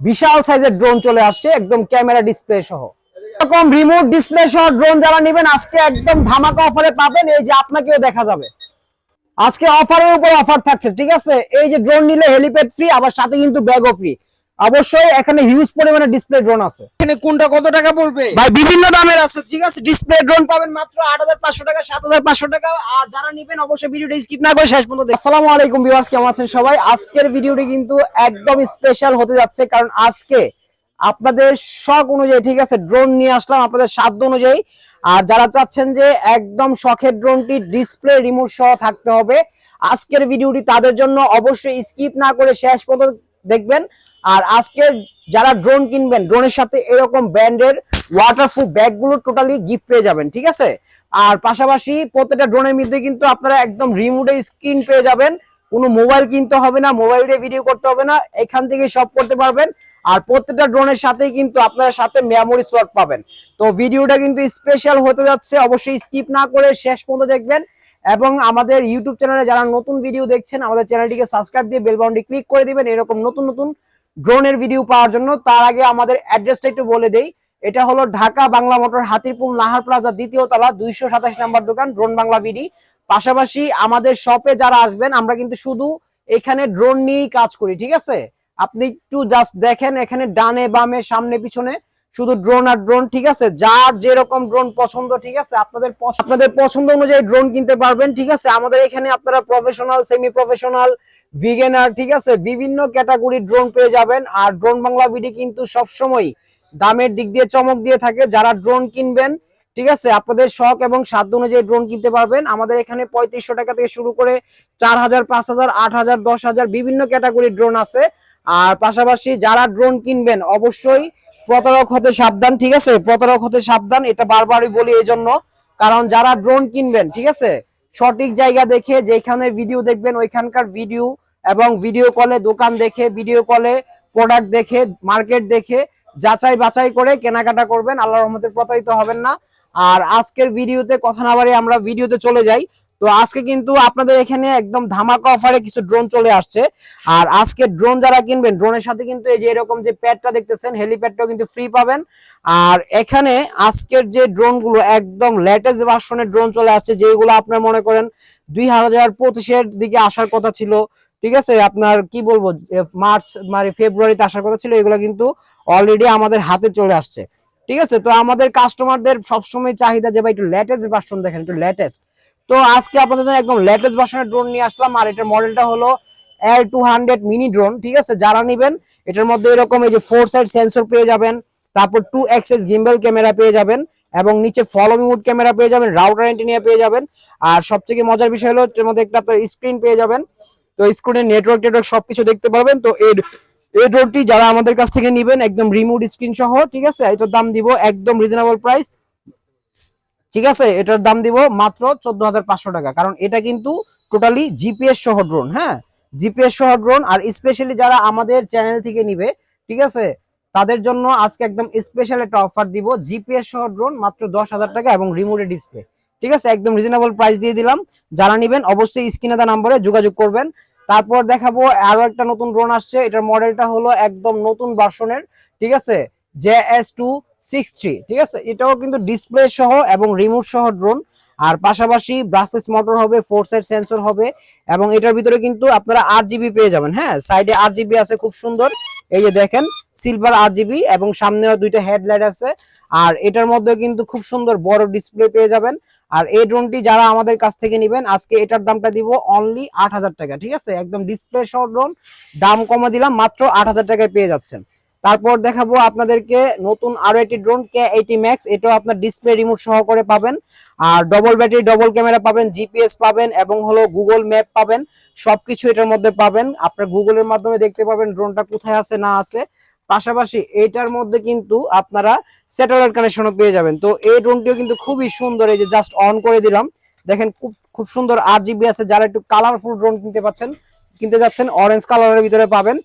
বিশাল সাইজের ড্রোন চলে আসছে, একদম ক্যামেরা ডিসপ্লে সহ। এরকম রিমোট ডিসপ্লে সহ ড্রোন যারা নেবেন, আজকে একদম ধামাকা অফারে পাবেন, এই যে আপনাকেও দেখা যাবে। আজকে অফারের উপর অফার থাকছে, ঠিক আছে? এই যে ড্রোন নিলে হেলিপ্যাড ফ্রি আবার সাথে কিন্তু ব্যাগও ফ্রি অবশ্যই এখানে হিউজ পরিমাণে ডিসপ্লে ড্রোন আছে। এখানে কোনটা কত টাকা পড়বে? ভাই বিভিন্ন দামের আছে ঠিক আছে? ডিসপ্লে ড্রোন পাবেন মাত্র আট হাজার পাঁচশো টাকা সাত হাজার পাঁচশো টাকা। আর যারা নিবেন অবশ্যই ভিডিওটা স্কিপ না করে শেষ পর্যন্ত দেখুন। আসসালামু আলাইকুম ভিউয়ার্স কেমন আছেন সবাই? আজকের ভিডিওটি কিন্তু একদম স্পেশাল হতে যাচ্ছে কারণ আজকে আপনাদের শখ অনুযায়ী ঠিক আছে ড্রোন নিয়ে আসলাম আপনাদের সাধ্য অনুযায়ী। আর যারা চাচ্ছেন যে একদম শখের ড্রোনটি ডিসপ্লে রিমোট সহ থাকতে হবে আজকের ভিডিওটি তাদের জন্য অবশ্যই স্কিপ না করে শেষ পর্যন্ত দেখবেন। আর আজকের যারা ড্রোন কিনবেন ড্রোনের সাথে এরকম ব্র্যান্ডের ওয়াটারপ্রুফ ব্যাগগুলো টোটালি গিফট পেয়ে যাবেন, ঠিক আছে? আর পাশাপাশি প্রত্যেকটা ড্রোনের মধ্যে কিন্তু আপনারা একদম রিমোটে স্ক্রিন পেয়ে যাবেন। কোনো মোবাইল কিনতে হবে না মোবাইল দিয়ে ভিডিও করতে হবে না, এখান থেকে সব করতে পারবেন। আর প্রত্যেকটা ড্রোনের সাথেই কিন্তু আপনারা সাথে মেমোরি স্লট পাবেন। তো ভিডিওটা কিন্তু স্পেশাল হতে যাচ্ছে, অবশ্যই স্কিপ না করে শেষ পর্যন্ত দেখবেন। এবং আমাদের ইউটিউব চ্যানেলে যারা নতুন ভিডিও দেখছেন, আমাদের চ্যানেলটিকে সাবস্ক্রাইব দিয়ে বেল বাটনটি ক্লিক করে দিবেন। এরকম নতুন নতুন ড্রোনের ভিডিও পাওয়ার জন্য তার আগে আমাদের অ্যাড্রেসটা একটু বলে দেই। এটা হলো ঢাকা বাংলা মোটর হাতিরপুল নাহার প্লাজা দ্বিতীয় তলা, দুইশো সাতাশ নাম্বার দোকান ড্রোন বাংলা ভিডি পাশাপাশি আমাদের শপে যারা আসবেন, আমরা কিন্তু শুধু এখানে ড্রোন নিয়েই কাজ করি, ঠিক আছে? আপনি একটু জাস্ট দেখেন এখানে ডানে বামে, সামনে, পিছনে। শুধু ড্রোন আর ড্রোন ঠিক আছে? যার যেরকম ড্রোন পছন্দ, ঠিক আছে? আপনাদের আপনাদের পছন্দ অনুযায়ী ড্রোন কিনতে পারবেন, ঠিক আছে? আমাদের এখানে আপনারা প্রফেশনাল সেমি প্রফেশনাল ভিগেনার ঠিক আছে? বিভিন্ন ক্যাটাগরি ড্রোন পেয়ে যাবেন। আর ড্রোন বাংলা বিডি কিন্তু সবসময় দামের দিক দিয়ে, চমক দিয়ে থাকে। যারা ড্রোন কিনবেন, ঠিক আছে? আপনাদের শখ এবং সাধ্য অনুযায়ী ড্রোন কিনতে পারবেন। আমাদের এখানে পঁয়ত্রিশশো টাকা থেকে শুরু করে চার হাজার, পাঁচ হাজার, আট হাজার, দশ হাজার বিভিন্ন ক্যাটাগরির ড্রোন আছে। আর পাশাপাশি যারা ড্রোন কিনবেন, অবশ্যই প্রতারক হতে সাবধান, ঠিক আছে? প্রতারক হতে সাবধান, এটা বারবারই বলি এই জন্য। কারণ যারা ড্রোন কিনবেন, ঠিক আছে? সঠিক জায়গা দেখে যেখানে ভিডিও দেখবেন, ওইখানকার ভিডিও এবং ভিডিও কলে দোকান দেখে ভিডিও কলে প্রোডাক্ট দেখে মার্কেট দেখে, যাচাই বাছাই করে কেনাকাটা করবেন। আল্লাহ রহমতে প্রতারিত হবেন না। আর আজকের ভিডিওতে কথা না বাড়ি আমরা ভিডিওতে চলে যাই। তো আজকে কিন্তু আপনাদের এখানে একদম ধামাকা অফারে কিছু ড্রোন চলে আসছে। আর আজকে ড্রোন যারা কিনবেন ড্রোনের সাথে কিন্তু এই যে এরকম যে প্যাডটা দেখতেছেন হেলিপ্যাডটাও কিন্তু ফ্রি পাবেন। আর এখানে আজকের যে ড্রোনগুলো, একদম লেটেস্ট ভার্সনের ড্রোন চলে আসছে যেগুলো আপনার মনে করেন দুই হাজার পঁচিশের দিকে আসার কথা ছিল। ঠিক আছে? আপনার কি বলব মার্চ মানে ফেব্রুয়ারিতে আসার কথা ছিল, এগুলো কিন্তু অলরেডি আমাদের হাতে চলে আসছে। ঠিক আছে? তো আমাদের কাস্টমারদের সবসময় চাহিদা যে ভাই একটু লেটেস্ট ভার্সন দেখেন, একটু লেটেস্ট তো আজকে আপনাদের জন্য একদম লেটেস্ট ভার্সনের ড্রোন নিয়ে আসলাম, আর এটার মডেলটা হলো L two hundred mini drone ঠিক আছে? যারা নিবেন, এটার মধ্যে এরকম এই যে ফোর সাইড সেন্সর পেয়ে যাবেন, তারপর টু এক্সএস গিম্বল ক্যামেরা পেয়ে যাবেন, এবং নিচে ফলো মোড ক্যামেরা পেয়ে যাবেন রাউটার অ্যান্টেনিয়া পেয়ে যাবেন, আর সবথেকে মজার বিষয় হলো এর মধ্যে একটা আপনার স্ক্রিন পেয়ে যাবেন। তো স্ক্রিনে নেটওয়ার্ক টেটওয়ার্ক সবকিছু দেখতে পারবেন। তো এই এই ড্রোনটি যারা আমাদের কাছ থেকে নিবেন, একদম রিমোট স্ক্রিন সহ, ঠিক আছে? এটার দাম দিব একদম রিজনেবল প্রাইস ঠিক আছে? এটার দাম দিব মাত্র চোদ্দ হাজার পাঁচশো টাকা। কারণ এটা কিন্তু টোটালি জিপিএস সহ ড্রোন হ্যাঁ? জিপিএস সহ ড্রোন আর স্পেশালি যারা আমাদের চ্যানেল থেকে নিবে, ঠিক আছে? তাদের জন্য আজকে একদম স্পেশাল একটা অফার দিব জিপিএস সহ ড্রোন মাত্র দশ হাজার টাকা এবং রিমোটের ডিসপ্লে ঠিক আছে? একদম রিজনেবল প্রাইস দিয়ে দিলাম। যারা নিবেন অবশ্যই স্ক্রিনে দেওয়া নাম্বারে যোগাযোগ করবেন। তারপর দেখাবো আরও একটা নতুন ড্রোন আসছে। এটার মডেলটা হলো একদম নতুন ভার্সনের ঠিক আছে? J S two six three ঠিক আছে? এটাও কিন্তু ডিসপ্লে সহ এবং রিমোট সহ ড্রোন আর পাশাপাশি ব্রাসলেস মোটর হবে ফোর সাইড সেন্সর হবে এবং এটার ভিতরে কিন্তু আপনারা আট জিবি পেয়ে যাবেন হ্যাঁ? সাইডে আট জিবি আছে, খুব সুন্দর। এই যে দেখেন সিলভার আট জিবি এবং সামনেও দুইটা হেডলাইট আছে। আর এটার মধ্যে কিন্তু খুব সুন্দর বড় ডিসপ্লে পেয়ে যাবেন। আর এই ড্রোনটি যারা আমাদের কাছ থেকে নেবেন, আজকে এটার দামটা দিব অনলি আট হাজার টাকা, ঠিক আছে? একদম ডিসপ্লে সহ ড্রোন দাম কমে দিলাম, মাত্র আট হাজার টাকায় পেয়ে যাচ্ছেন। তারপর দেখাবো আপনাদেরকে নতুন আরও একটি ড্রোন কে এইটি ম্যাক্স এটাও আপনার ডিসপ্লে রিমোট সহকারে পাবেন। আর ডবল ব্যাটারি ডবল ক্যামেরা পাবেন জিপিএস পাবেন এবং হলো গুগল ম্যাপ পাবেন। সবকিছু এটার মধ্যে পাবেন। আপনার গুগলের মাধ্যমে দেখতে পাবেন ড্রোনটা কোথায় আছে, না আছে। পাশাপাশি এইটার মধ্যে কিন্তু আপনারা স্যাটেলাইট কানেকশনও পেয়ে যাবেন। তো এই ড্রোনটিও কিন্তু খুবই সুন্দর, এই যে জাস্ট অন করে দিলাম। দেখেন খুব খুব সুন্দর আট জিবি আছে, যারা একটু কালারফুল ড্রোন কিনতে পাচ্ছেন, কিনতে যাচ্ছেন অরেঞ্জ কালারের ভিতরে পাবেন।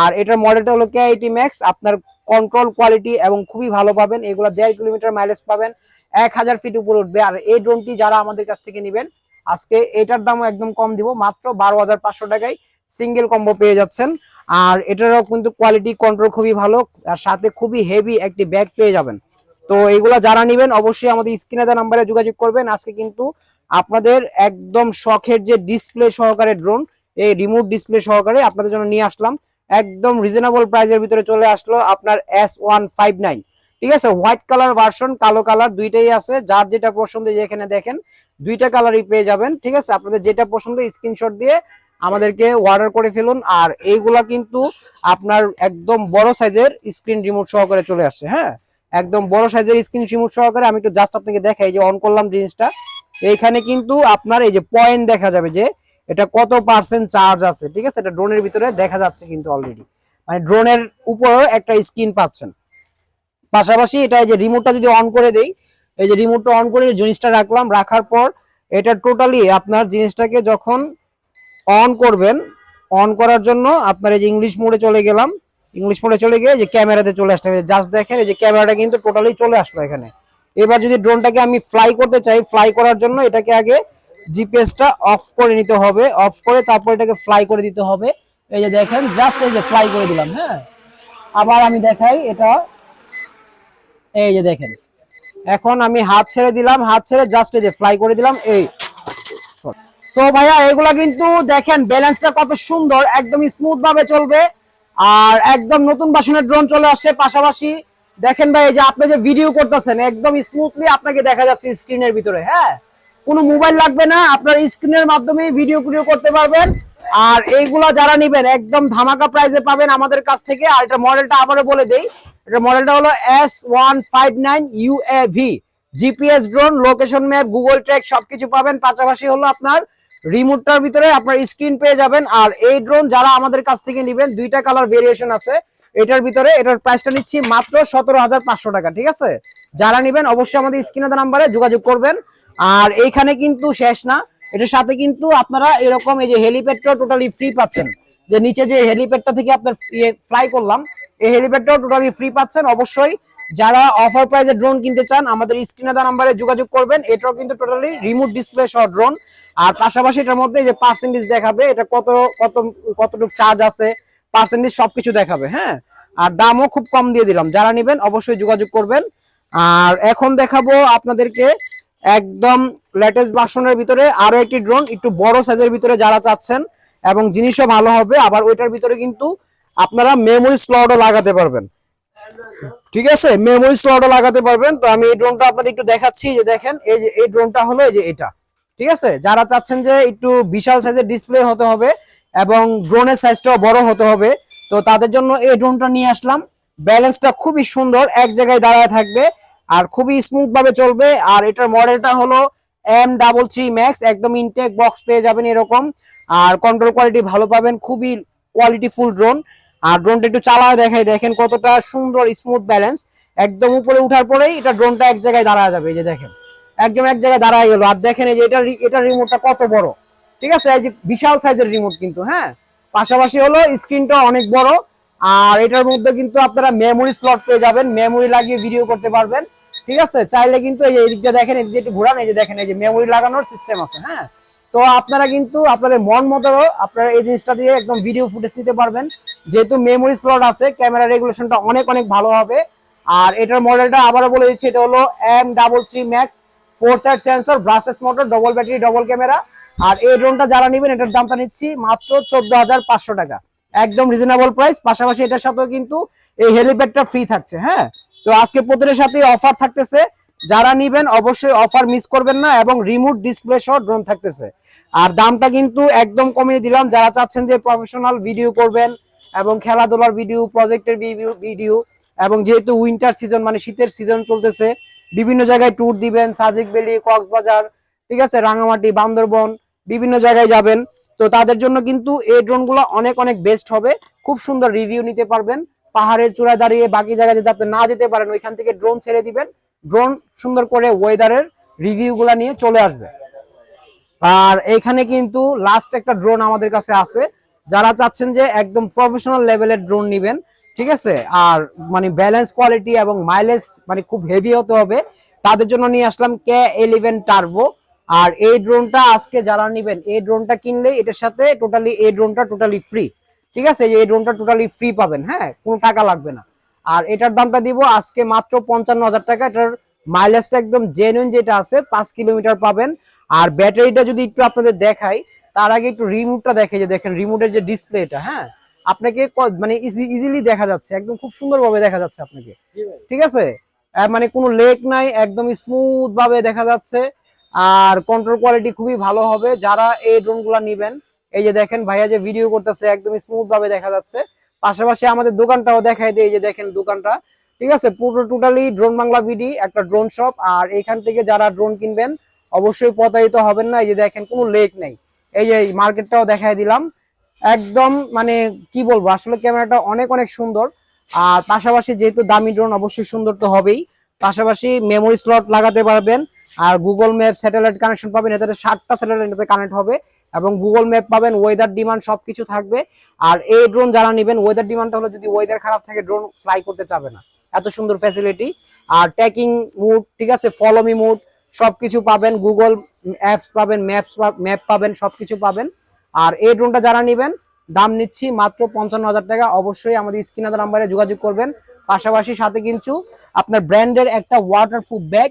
আর এটার মডেলটা হলো কে এইটি ম্যাক্স আপনার কন্ট্রোল কোয়ালিটি এবং খুবই ভালো পাবেন। এগুলো দেড় কিলোমিটার মাইলেজ পাবেন। এক হাজার ফিট উপরে উঠবে। আর এই ড্রোনটি যারা আমাদের কাছ থেকে নেবেন, আজকে এটার দামও একদম কম দিব। মাত্র বারো হাজার পাঁচশো টাকায় সিঙ্গেল কম্বো পেয়ে যাচ্ছেন। আর এটারও কিন্তু কোয়ালিটি কন্ট্রোল খুবই ভালো। আর সাথে খুবই হেভি একটি ব্যাগ পেয়ে যাবেন। তো এইগুলা যারা নেবেন, অবশ্যই আমাদের স্ক্রিনে দেওয়া নাম্বারে যোগাযোগ করবেন। আজকে কিন্তু আপনাদের একদম শখের যে ডিসপ্লে সহকারে ড্রোন এই রিমোট ডিসপ্লে সহকারে আপনাদের জন্য নিয়ে আসলাম। একদম রিজনেবল প্রাইজের ভিতরে চলে আসলো আপনার এস ওয়ান ফাইভ নাইন ঠিক আছে? হোয়াইট কালার ভার্সন কালো কালার দুইটাই আছে। যার যেটা পছন্দ এখানে দেখেন, দুইটা কালারই পেয়ে যাবেন। ঠিক আছে? আপনাদের যেটা পছন্দ স্ক্রিনশট দিয়ে আমাদেরকে অর্ডার করে ফেলুন। আর এইগুলা কিন্তু আপনার একদম বড় সাইজের স্ক্রিন রিমোট সহকারে চলে আসছে হ্যাঁ? একদম বড় সাইজের স্ক্রিন রিমোট সহকারে আমি একটু জাস্ট আপনাকে দেখাই যে অন করলাম জিনিসটা। এইখানে কিন্তু আপনার এই যে পয়েন্ট দেখা যাবে যে এটা কত পার্সেন্ট চার্জ আছে, ঠিক আছে? এটা ড্রোনের ভিতরে দেখা যাচ্ছে কিন্তু অলরেডি মানে ড্রোনের উপরেও একটা স্ক্রিন পাচ্ছেন। পাশাপাশি এটা যে রিমোটটা যদি অন করে দেই, এই যে রিমোটটা অন করে জিনিসটা রাখলাম, রাখার পর এটা টোটালি আপনার জিনিসটাকে যখন অন করবেন অন করার জন্য আপনার এই যে ইংলিশ মোডে চলে গেলাম। ইংলিশ মোডে চলে গিয়ে যে ক্যামেরাতে চলে আসলাম জাস্ট দেখেন এই যে ক্যামেরাটা কিন্তু টোটালি চলে আসলো এখানে। এবার যদি ড্রোনটাকে আমি ফ্লাই করতে চাই ফ্লাই করার জন্য এটাকে আগে জিপিএসটা অফ করে নিতে হবে। অফ করে তারপর এটাকে ফ্লাই করে দিতে হবে। এই যে দেখেন জাস্ট এই যে ফ্লাই করে দিলাম হ্যাঁ? আবার আমি দেখাই এটা। এই যে দেখেন, এখন আমি হাত ছেড়ে দিলাম, হাত ছেড়ে জাস্ট এই যে ফ্লাই করে দিলাম, এই। সো ভাইয়া, এগুলা কিন্তু দেখেন ব্যালেন্সটা কত সুন্দর, একদম স্মুথ ভাবে চলবে। আর একদম নতুন বাসনের ড্রোন চলে আসছে পাশাপাশি। দেখেন ভাই, এই যে আপনি যে ভিডিও করতেছেন, একদম স্মুথলি আপনাকে দেখা যাচ্ছে স্ক্রিনের ভিতরে হ্যাঁ? কোনো মোবাইল লাগবে না, আপনার স্ক্রিনের মাধ্যমে ভিডিও ভিডিও করতে পারবেন। আর এইগুলা যারা নেবেন, একদম ধামাকা প্রাইজে পাবেন আমাদের কাছ থেকে। আর এটা মডেলটা আবারও বলে দেই, এটা মডেলটা হলো S one five nine UAV GPS drone location map Google track সবকিছু পাবেন। পাশাপাশি হলো আপনার রিমোটটার ভিতরে আপনার স্ক্রিন পেয়ে যাবেন। আর এই ড্রোন যারা আমাদের কাছ থেকে নেবেন, দুইটা কালার ভেরিয়েশন আছে। এটার ভিতরে, এটার প্রাইসটা নিচ্ছি মাত্র সতেরো হাজার পাঁচশো টাকা, ঠিক আছে? যারা নেবেন, অবশ্যই আমাদের স্ক্রিনে নাম্বারে যোগাযোগ করবেন। আর এইখানে কিন্তু শেষ না। এটার সাথে কিন্তু আপনারা এরকম এই যে হেলিপ্যাডটাও টোটালি ফ্রি পাচ্ছেন। যে নিচে যে হেলিপ্যাডটা থেকে আপনার ফ্লাই করলাম, এই হেলিপ্যাডটাও টোটালি ফ্রি পাচ্ছেন। অবশ্যই যারা অফার প্রাইজে ড্রোন কিনতে চান, আমাদের স্ক্রিনে দেওয়া নাম্বারে যোগাযোগ করবেন। এটাও কিন্তু টোটালি রিমোট ডিসপ্লে সহ ড্রোন আর পাশাপাশি এটার মধ্যে যে পার্সেন্টেজ দেখাবে, এটা কত কত, কতটুকু চার্জ আছে পার্সেন্টেজ সবকিছু দেখাবে হ্যাঁ? আর দামও খুব কম দিয়ে দিলাম। যারা নেবেন অবশ্যই যোগাযোগ করবেন। আর এখন দেখাবো আপনাদেরকে একদম লেটেস্ট ভার্সনের ভিতরে আরও একটি ড্রোন একটু বড় সাইজের ভিতরে যারা চাচ্ছেন এবং জিনিসও ভালো হবে, আবার ওইটার ভিতরে কিন্তু আপনারা মেমোরি স্লটও লাগাতে পারবেন। ঠিক আছে? মেমোরি স্লটও লাগাতে পারবেন। তো আমি এই ড্রোনটা আপনাদের একটু দেখাচ্ছি যে দেখেন, এই যে, এই ড্রোনটা হলো এই যে এটা। ঠিক আছে? যারা চাচ্ছেন যে একটু বিশাল সাইজের ডিসপ্লে হতে হবে এবং ড্রোনের সাইজটাও বড় হতে হবে, তো তাদের জন্য এই ড্রোনটা নিয়ে আসলাম। ব্যালেন্সটা খুবই সুন্দর, এক জায়গায় দাঁড়ায় থাকবে। আর খুবই স্মুথ ভাবে চলবে। আর এটার মডেলটা হলো এম ডাবল থ্রি ম্যাক্স একদম ইনটেক বক্স পেয়ে যাবেন এরকম। আর কন্ট্রোল কোয়ালিটি ভালো পাবেন, খুবই কোয়ালিটি ফুল ড্রোন আর ড্রোনটা একটু চালায় দেখাই, দেখেন কতটা সুন্দর স্মুথ ব্যালেন্স একদম উপরে উঠার পরেই এটা ড্রোনটা এক জায়গায় দাঁড়ায় যাবে, এই যে দেখেন। একদম এক জায়গায় দাঁড়ায় গেল। আর দেখেন এই যে এটা এটা রিমোটটা কত বড়। ঠিক আছে? এই যে বিশাল সাইজের রিমোট কিন্তু হ্যাঁ? পাশাপাশি হলো স্ক্রিনটা অনেক বড়। আর এটার মধ্যে কিন্তু আপনারা মেমোরি স্লট পেয়ে যাবেন মেমোরি লাগিয়ে ভিডিও করতে পারবেন, ঠিক আছে? চাইলে কিন্তু এই যে এদিকটা দেখেন এদিকে একটু ঘোরান, এই যে দেখেন, এই যে মেমোরি লাগানোর সিস্টেম আছে হ্যাঁ? তো আপনারা কিন্তু আপনাদের মন মতো আপনারা এই জিনিসটা দিয়ে একদম ভিডিও ফুটেজ নিতে পারবেন। যেহেতু মেমোরি স্লট আছে ক্যামেরা রেগুলেশনটা অনেক অনেক ভালো হবে। আর এটার মডেলটা আবারও বলে দিচ্ছি, এটা হলো M double three max four side sensor brushless motor double battery double camera আর এই ড্রোনটা যারা নেবেন, এটার দামটা নিচ্ছি মাত্র চোদ্দ হাজার পাঁচশো টাকা। একদম রিজনেবল প্রাইস পাশাপাশি এটার সাথেও কিন্তু এই হেলিপ্যাডটা ফ্রি থাকছে হ্যাঁ? তো আজকে প্রতিটার সাথে অফার থাকতেছে। যারা নিবেন অবশ্যই অফার মিস করবেন না এবং রিমোট ডিসপ্লে সহ ড্রোন থাকতেছে। আর দামটা কিন্তু একদম কমিয়ে দিলাম। যারা চাচ্ছেন যে প্রফেশনাল ভিডিও করবেন এবং খেলাধুলার ভিডিও প্রজেক্টের ভিডিও এবং যেহেতু উইন্টার সিজন মানে শীতের সিজন চলতেছে, বিভিন্ন জায়গায় ট্যুর দিবেন, সাজিক বেলি, কক্সবাজার, ঠিক আছে? রাঙামাটি, বান্দরবন, বিভিন্ন জায়গায় যাবেন। তো তাদের জন্য কিন্তু এই ড্রোনগুলো অনেক অনেক বেস্ট হবে। খুব সুন্দর রিভিউ নিতে পারবেন। পাহাড়ের চূড়ায় দাঁড়িয়ে বাকি জায়গায় যদি আপনি না যেতে পারেন, ওইখান থেকে ড্রোন ছেড়ে দিবেন। ড্রোন সুন্দর করে ওয়েদারের রিভিউ গুলা নিয়ে চলে আসবে। আর এখানে কিন্তু লাস্ট একটা ড্রোন আমাদের কাছে আছে। যারা চাচ্ছেন যে একদম প্রফেশনাল লেভেলের ড্রোন নিবেন, ঠিক আছে? আর মানে ব্যালেন্স কোয়ালিটি এবং মাইলেজ মানে খুব হেভি হতে হবে। তাদের জন্য নিয়ে আসলাম কে ইলেভেন টার্বো আর এই ড্রোনটা আজকে যারা নিবেন এই ড্রোনটা কিনলে এটার সাথে টোটালি এই ড্রোনটা টোটালি ফ্রি ঠিক আছে? এই ড্রোনটা টোটালি ফ্রি পাবেন হ্যাঁ? কোনো টাকা লাগবে না। আর এটার দামটা দিব আজকে মাত্র পঞ্চান্ন হাজার টাকা। এটার মাইলেজটা একদম জেনুইন যেটা আছে পাঁচ কিলোমিটার পাবেন। আর ব্যাটারিটা যদি একটু আপনাদের দেখাই তার আগে একটু রিমোটটা দেখে যে দেখেন রিমোটের যে ডিসপ্লেটা হ্যাঁ? আপনাকে মানে ইজিলি দেখা যাচ্ছে একদম খুব সুন্দরভাবে দেখা যাচ্ছে আপনাকে। ঠিক আছে? মানে কোনো লেক নাই একদম স্মুথ ভাবে দেখা যাচ্ছে। আর কন্ট্রোল কোয়ালিটি খুবই ভালো হবে। যারা এই ড্রোনগুলা নিবেন, এই যে দেখেন ভাইয়া যে ভিডিও করতেছে, একদম স্মুথ ভাবে দেখা যাচ্ছে। পাশাপাশি আমাদের দোকানটাও দেখাই দেয় এই যে দেখেন দোকানটা। ঠিক আছে? পুরো টোটালি ড্রোন বাংলা ভিডি একটা ড্রোন শপ আর এখান থেকে যারা ড্রোন কিনবেন, অবশ্যই প্রতারিত হবেন না। এই যে দেখেন, কোনো লেক নেই। এই যে মার্কেটটাও দেখাই দিলাম। একদম মানে কি বলব, আসলে ক্যামেরাটা অনেক অনেক সুন্দর। আর পাশাপাশি যেহেতু দামি ড্রোন অবশ্যই সুন্দর তো হবেই। পাশাপাশি মেমোরি স্লট লাগাতে পারবেন। আর গুগল ম্যাপ স্যাটেলাইট কানেকশন পাবেন, এটাতে ষাটটা স্যাটেলাইট এটাতে কানেক্ট হবে এবং গুগল ম্যাপ পাবেন ওয়েদার ডিমান্ড সব কিছু থাকবে। আর এই ড্রোন যারা নেবেন ওয়েদার ডিমান্ডটা হলো যদি ওয়েদার খারাপ থাকে ড্রোন ফ্লাই করতে চাবে না। এত সুন্দর ফ্যাসিলিটি আর ট্র্যাকিং মুড ঠিক আছে? ফলোমি মুড সব কিছু পাবেন। গুগল অ্যাপস পাবেন ম্যাপস ম্যাপ পাবেন সব কিছু পাবেন। আর এই ড্রোনটা যারা নেবেন, দাম নিচ্ছি মাত্র পঞ্চান্ন হাজার টাকা। অবশ্যই আমাদের স্ক্রিনার নাম্বারে যোগাযোগ করবেন। পাশাপাশি সাথে কিন্তু আপনার ব্র্যান্ডের একটা ওয়াটারপ্রুফ ব্যাগ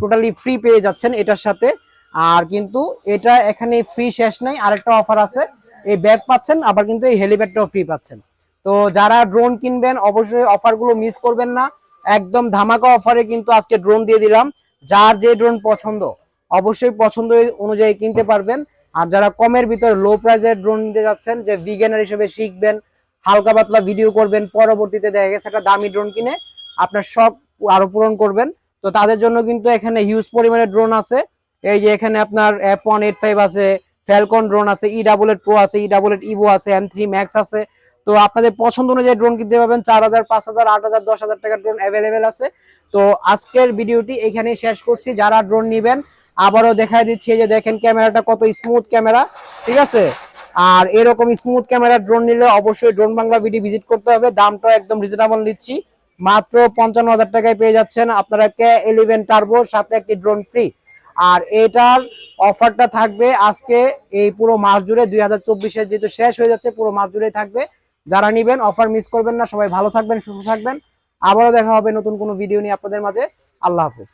টোটালি ফ্রি পেয়ে যাচ্ছেন এটার সাথে। আর কিন্তু এটা এখানে ফ্রি শেষ নাই, আরেকটা অফার আছে। এই ব্যাগ পাচ্ছেন, আবার কিন্তু এই হেলিপ্যাডটাও ফ্রি পাচ্ছেন। তো যারা ড্রোন কিনবেন, অবশ্যই অফারগুলো মিস করবেন না। একদম ধামাকা অফারে কিন্তু আজকে ড্রোন দিয়ে দিলাম। যার যে ড্রোন পছন্দ, অবশ্যই পছন্দ অনুযায়ী কিনতে পারবেন। আর যারা কমের ভিতরে লো প্রাইজের ড্রোন নিতে যাচ্ছেন, যে বিজ্ঞানের হিসেবে শিখবেন, হালকা পাতলা ভিডিও করবেন, পরবর্তীতে দেখা গেছে একটা দামি ড্রোন কিনে, আপনার শখ আরও পূরণ করবেন। তো তাদের জন্য কিন্তু এখানে হিউজ পরিমাণে ড্রোন আছে। এই যে এখানে আপনার এফ ওয়ান এইট ফাইভ আছে ফ্যালকন ড্রোন আছে ই ডাবল এইট প্রো আছে ই ডাবল ইভো আছে এম থ্রি ম্যাক্স আছে। তো আপনাদের পছন্দ অনুযায়ী ড্রোন কিনতে পারবেন, চার হাজার, পাঁচ হাজার, আট হাজার, দশ হাজার টাকার ড্রোন অ্যাভেলেবেল আছে। তো আজকের ভিডিওটি এখানেই শেষ করছি, যারা ড্রোন নেবেন, আবারও দেখাই দিচ্ছি যে দেখেন ক্যামেরাটা কত স্মুথ ক্যামেরা, ঠিক আছে? আর এরকম স্মুথ ক্যামেরা ড্রোন নিলে অবশ্যই ড্রোন বাংলা ভিডিও ভিজিট করতে হবে, দামটাও একদম রিজনেবল নিচ্ছি। মাত্র পঞ্চান্ন হাজার টাকায় পেয়ে যাচ্ছেন আপনারা কে ইলেভেন টার্বো সাথে একটি ড্রোন ফ্রি আর এটার অফারটা থাকবে আজকে এই পুরো মাস জুড়ে, দুই হাজার চব্বিশের যেহেতু শেষ হয়ে যাচ্ছে, পুরো মাস জুড়েই থাকবে। যারা নিবেন অফার মিস করবেন না, সবাই ভালো থাকবেন, সুস্থ থাকবেন। আবারও দেখা হবে নতুন কোনো ভিডিও নিয়ে আপনাদের মাঝে। আল্লাহ হাফিজ।